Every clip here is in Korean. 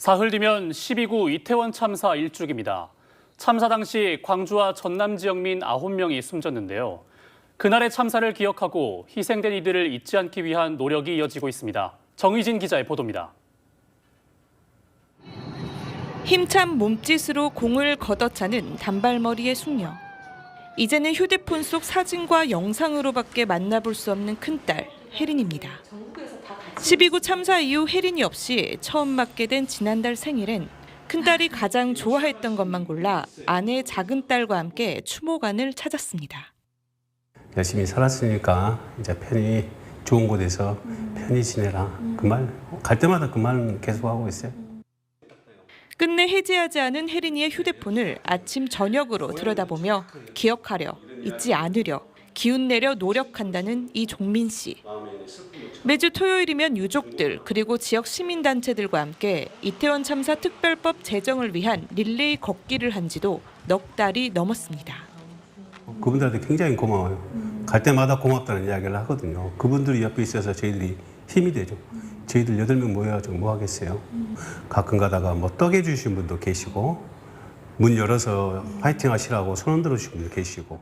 사흘 뒤면 12구 이태원 참사 일주기입니다. 참사 당시 광주와 전남 지역민 9명이 숨졌는데요. 그날의 참사를 기억하고 희생된 이들을 잊지 않기 위한 노력이 이어지고 있습니다. 정의진 기자의 보도입니다. 힘찬 몸짓으로 공을 걷어차는 단발머리의 숙녀. 이제는 휴대폰 속 사진과 영상으로밖에 만나볼 수 없는 큰딸 혜린입니다. 12구 참사 이후 혜린이 없이 처음 맞게 된 지난달 생일엔 큰딸이 가장 좋아했던 것만 골라 아내 작은 딸과 함께 추모관을 찾았습니다. 열심히 살았으니까 이제 편히 좋은 곳에서 편히 지내라. 그 말 갈 때마다 그말 계속 하고 있어요. 끝내 해지하지 않은 혜린이의 휴대폰을 아침 저녁으로 들여다보며 기억하려 잊지 않으려 기운 내려 노력한다는 이 종민 씨. 매주 토요일이면 유족들 그리고 지역 시민 단체들과 함께 이태원 참사 특별법 제정을 위한 릴레이 걷기를 한 지도 넉 달이 넘었습니다. 그분들한테 굉장히 고마워요. 갈 때마다 고맙다는 이야기를 하거든요. 그분들이 옆에 있어서 저희들이 힘이 되죠. 저희들 여덟 명 모여가지고 뭐 하겠어요. 가끔 가다가 뭐 떡 해 주신 분도 계시고 문 열어서 파이팅 하시라고 손 흔들어 주신 분도 계시고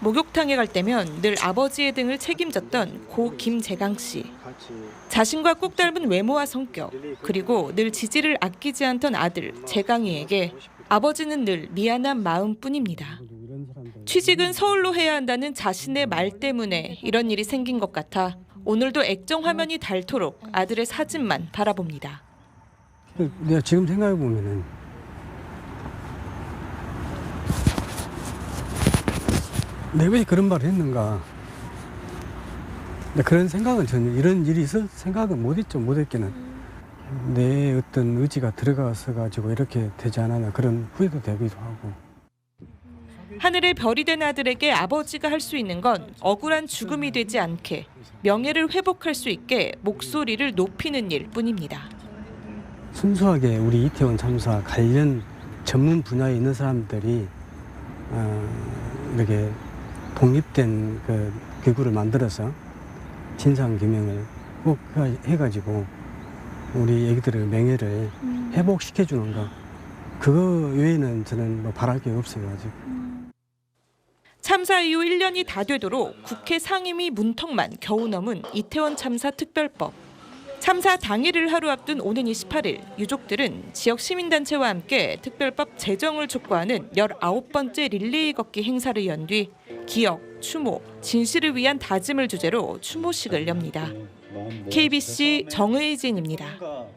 목욕탕에 갈 때면 늘 아버지의 등을 책임졌던 고 김재강 씨. 자신과 꼭 닮은 외모와 성격, 그리고 늘 지지를 아끼지 않던 아들 재강이에게 아버지는 늘 미안한 마음뿐입니다. 취직은 서울로 해야 한다는 자신의 말 때문에 이런 일이 생긴 것 같아 오늘도 액정 화면이 닳도록 아들의 사진만 바라봅니다. 내가 지금 생각해 보면은 내가 왜 그런 말을 했는가? 근데 그런 생각은 전혀 이런 일이 있을 생각은 못했죠 못했기는 내 어떤 의지가 들어가서 가지고 이렇게 되지 않았나 그런 후회도 되기도 하고 하늘의 별이 된 아들에게 아버지가 할 수 있는 건 억울한 죽음이 되지 않게 명예를 회복할 수 있게 목소리를 높이는 일뿐입니다. 순수하게 우리 이태원 참사 관련 전문 분야에 있는 사람들이 어, 이렇게 독립된 그 기구를 만들어서 진상 규명을 꼭 해가지고 우리 애기들의 명예를 회복시켜 주는 거 그거 외에는 저는 뭐 바랄 게 없어요 아직. 참사 이후 1년이 다 되도록 국회 상임위 문턱만 겨우 넘은 이태원 참사 특별법. 참사 당일을 하루 앞둔 오는 28일 유족들은 지역 시민단체와 함께 특별법 제정을 촉구하는 19번째 릴레이 걷기 행사를 연 뒤 기억, 추모, 진실을 위한 다짐을 주제로 추모식을 엽니다. KBC 정의진입니다.